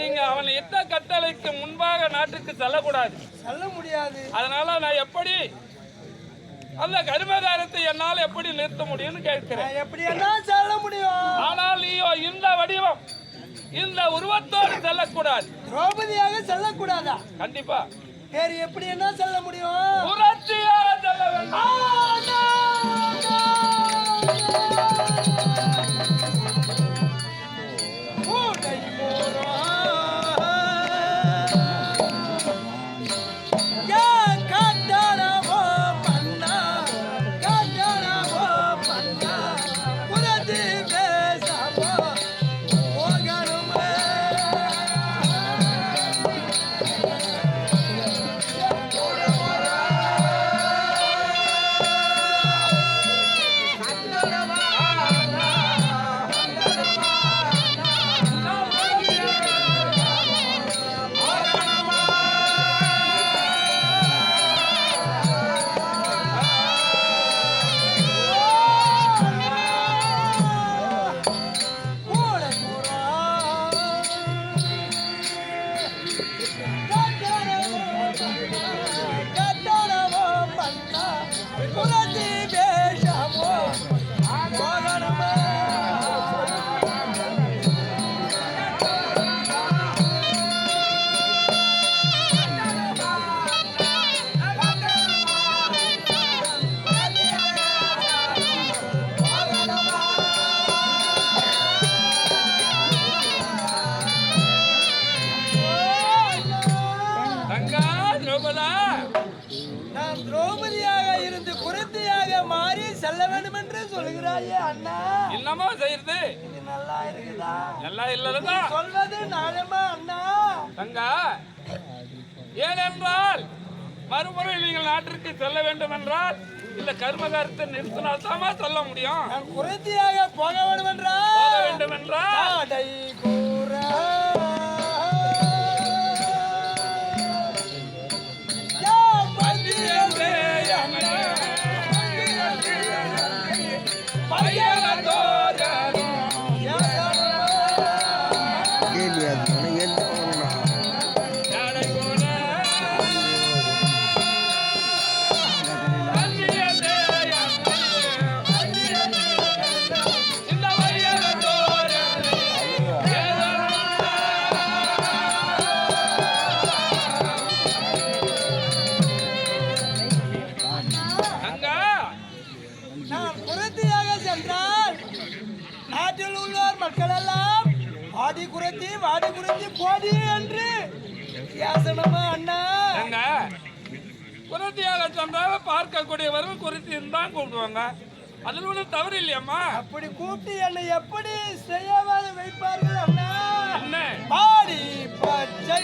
நீங்க அவன் எந்த கட்டளைக்கு முன்பாக நாட்டுக்கு செல்லக்கூடாது. சொல்ல முடியாது. அதனால நான் எப்படி அந்த கருமகாரத்தை என்னால் எப்படி நிறுத்த முடியும்னு கேட்கிறேன். எப்படி என்ன சொல்ல முடியும்? ஆனால் நீயோ இந்த வடிவம் இந்த உருவத்தோடு செல்லக்கூடாது. திரௌபதியாக சொல்லக்கூடாதா? கண்டிப்பா. வேறு எப்படி என்ன சொல்ல முடியும்? புரட்சியாக திரௌபதா நான் திரௌபதியாக இருந்து குருத்தியாக மாறி செல்ல வேண்டும் என்று சொல்கிறாயே அண்ணா. என்னமோ செய்யறது? நல்லா இருக்குதா? எல்லாம் இல்லதான் சொல்வது நாளமா அண்ணா? தங்கா ஏனென்றால் மறுமுறை நீங்கள் நாட்டிற்கு செல்ல வேண்டும் என்றால் இந்த கர்மகாரத்தை நிறுத்தினால் தாமா சொல்ல முடியும். நான் குருத்தியாக போக வேண்டும் என்றால் நாட்டில் உள்ளோர் மக்கள் எல்லாம் ஆடி குருத்தி வாடி குருத்தி போடி என்று யாசனமா அண்ணா? அங்க குருத்தியாக சொன்னால் பார்க்கக்கூடியவர்கள் குருத்தின்னு தான் கூப்பிடுவாங்க. அதில் ஒன்றும் தவறு இல்லையம்மா. அப்படி கூப்பிட்டு என்னை எப்படி செய்யாமல் வைப்பார்கள் அண்ணா? பாடி பச்சை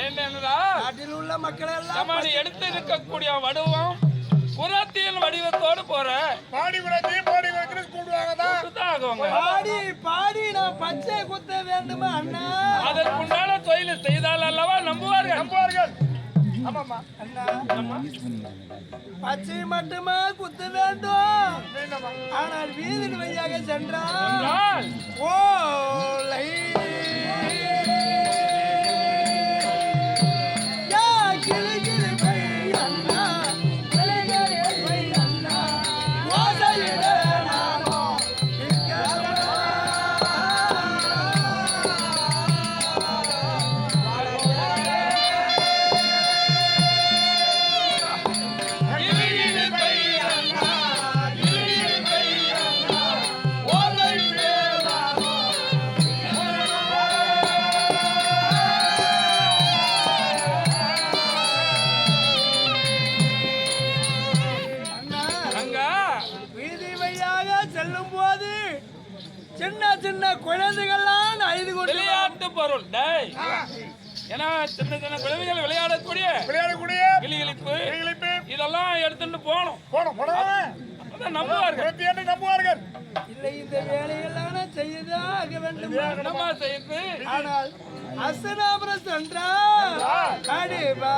ஏன்னென்றா நாட்டில் உள்ள மக்கள் எல்லாம் சமாளி எடுத்து இருக்கக்கூடிய வடிவம் குரத்தியின் வடிவத்தோடு போற. பாடி குலத்தி பாடி குலத்தி கூப்பிடுவாங்க தான் பாடி பாடி நான் பச்சை குத்த வேண்டுமா அண்ணா? அதற்குண்டான தொழில் செய்தால் அல்லவா நம்புவார்கள். நம்புவார்கள். அண்ணா. பச்சை மட்டுமா குத்த வேண்டும்? ஆனால் வீதியின் வழியாக சென்றால் என்றால் செல்லும் போது சின்ன சின்ன குழந்தைகள்லாம் அழுது கொண்டு விளையாட்டு பொருள். டேய். ஏன்னா சின்ன சின்ன குழந்தைகள் விளையாடக்கூடிய விளையாடக்கூடிய கிளிகிழிப்பு கிளிகிழிப்பு இதெல்லாம் எடுத்துட்டு போகணும். போகணும் போகணும். நம்புவார்கள். நம்புவார்கள். இல்லை இந்த வேலையெல்லாம் செய்யதா ஆக வேண்டும். நம்ம செய்து? ஆனால் அசனாபுரம் சென்றால் அடிபா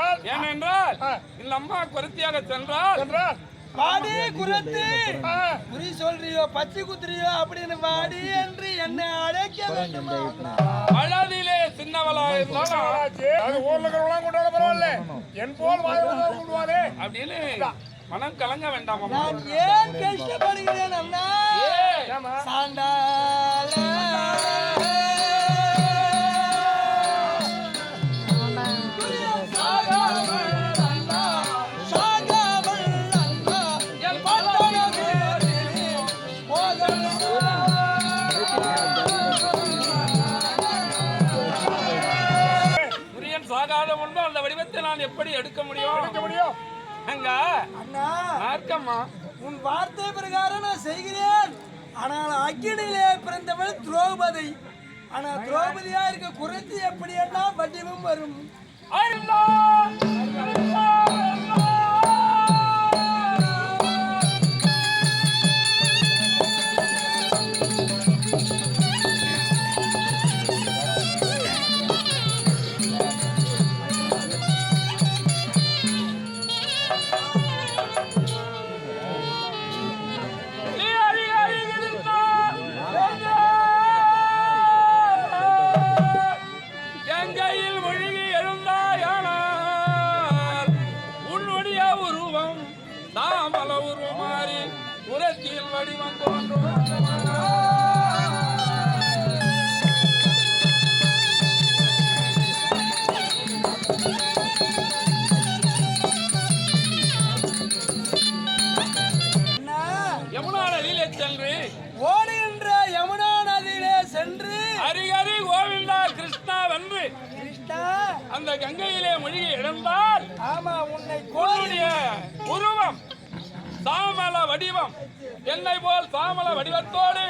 பிறந்துடுவார் ஏனென்றால். இந்த அம்மா குருத்தியாக சென்றால் என்றால் வாடி குரத்து குறி சொல்றியோ பச்சை குத்துறியோ அப்படின்னு வாடி என்று என்னை அழைக்க வேண்டுமா. அழாதிலே சின்னவளாக இருந்தாலும் ஊர்ல இருக்கிறவங்களாம் கொண்டு வர பரவாயில்ல என் போல் கொண்டுவாரே அப்படின்னு மனம் கலங்க வேண்டாம் அம்மா. நான் ஏன் கஷ்டப்படுகிறேன் அண்ணா? ஏய், எடுக்க முடியும். இருக்க முடியும். அங்க அண்ணா இருக்கம்மா உன் வார்த்தை பிரகாரம் நான் செய்கிறேன். ஆனால் அக்கினியிலே பிறந்தவள் திரௌபதி. ஆனால் திரௌபதியா இருக்க குறைத்து எப்படி எல்லாம் வடிவம் வரும். அருளா. கிருஷ்ணா அந்த கங்கையிலே மூழ்கி எழுந்தால் ஆமா உன்னை உன்னுடைய உருவம் சாமல வடிவம். என்னை போல் சாமல வடிவத்தோடு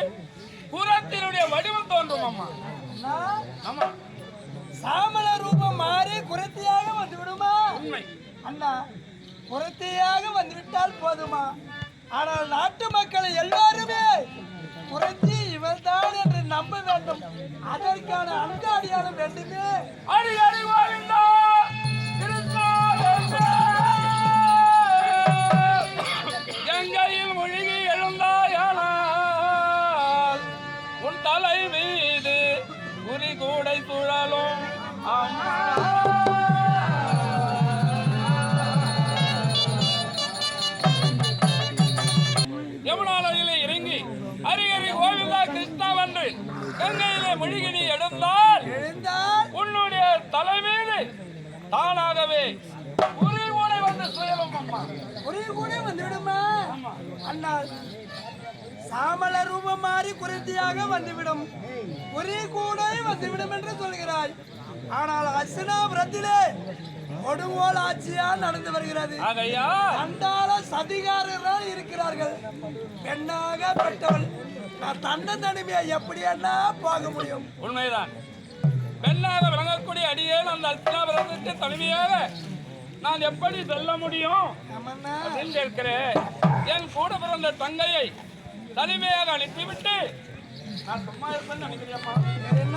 புறத்தினுடைய வடிவம் தோன்றும் அம்மா. ஆமா. சாமல ரூபம் மாறி குரத்தியாக வந்து விடுமா உண்மை. அண்ணா குரத்தியாக வந்துவிட்டால் போதுமா? ஆனால் நாட்டு மக்கள் எல்லாருமே இவள்தான் என்று நம்ப வேண்டும். அதற்கான அங்காடியானம் வேண்டுமே. ஹரி ஹரி கங்கையில் மூழ்கி எழுந்தாயானால் உன் தலை மீது குறி கூடை சுழலும். அம்மா மூழ்கி நீ எழுந்தால் எழுந்தால் உன்னுடைய தலை தானாகவே ஒரே கூட வந்து சுயலும் அம்மா. ஒரே கூட வந்துவிடுமா? அண்ணா சாமல ரூபம் மாறி குருத்தியாக வந்துவிடும். ஒரே கூட வந்துவிடும் என்று சொல்கிறாய். ஆனால் அசனாபுரத்திலே கொடுங்கோல் ஆட்சியா நடந்து வருகிறது. அண்டால சதிகாரர்கள் இருக்கிறார்கள். பெண்ணாக பெற்றவள் நான் தன்ன தனிமையை எப்படி என்ன போக முடியும். உண்மைதான். பெண்ணாக விளங்கக்கூடிய அடியேன் அந்த அஸ்தினாபுரத்துக்கு தனிமையாக நான் எப்படி செல்ல முடியும்? கேட்கிறேன். என் கூட பிறந்த தங்கையை தனிமையாக அனுப்பிவிட்டு நான் சும்மா இருப்பேன்னு நினைக்கிறியம்மா. என்ன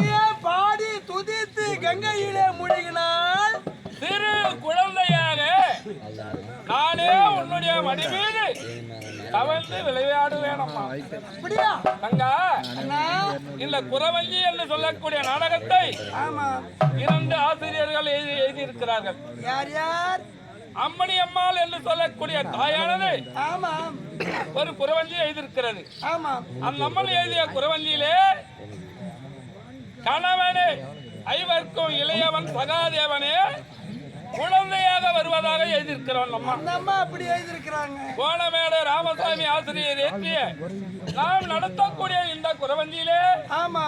நீயே பாடி துதித்து கங்கையிலே முழுகினால் சிறு குழந்தையாக நானே உன்னுடைய மடி மீது தவழ்ந்து விளையாடுவேனம்மா. அப்படியா? தங்கா இந்த குறவஞ்சி என்று சொல்லக்கூடிய நாடகத்தை ஆமா. இரண்டு ஆசிரியர்கள் எழுதி எழுதியிருக்கிறார்கள். யார் யார்? அம்மணி அம்மாள் என்று சொல்லக்கூடிய தாயானது ஒரு குறவஞ்சி எழுதியிருக்கிறது. அந்த அம்மன் எழுதிய குறவஞ்சியிலே கணவனே ஐவர்க்கும் இளையவன் சகாதேவனே குழந்தையாக வருவதாக எழுதியிருக்கிறோம் அந்த அம்மா அப்படி எழுதியிருக்கிறாங்க. கோணமேடு ராமசாமி ஆசிரியர் ஏற்றிய நாம் நடத்தக்கூடிய இந்த குறவஞ்சியிலே ஆமா.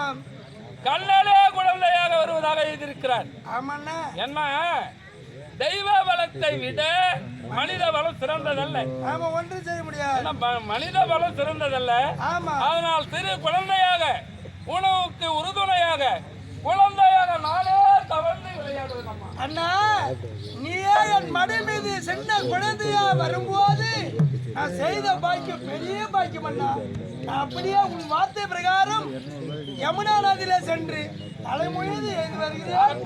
கண்ணனே குழந்தையாக வருவதாக எழுதியிருக்கிறார். ஆமாண்ணா. என்ன? தெய்வ பலத்தை விட மனித பலம் சிறந்ததல்ல. ஆமா ஒன்றும் செய்ய முடியாது. மனித பலம் சிறந்ததல்ல. அதனால் சிறு குழந்தையாக உணவுக்கு உறுதுணையாக குழந்தையாக நானே தவழ்ந்து விளையாடுவேன் அண்ணா நீயே என் மடி மீது சின்ன குழந்தையா வரும்போது நான் செய்த பாக்கியம் பெரிய பாக்கியம் அண்ணா. நான் அப்படியே உன் வார்த்தை பிரகாரம் யமுனா நதியில சென்று தலைமொழிது எழுதி வருகிறேன்.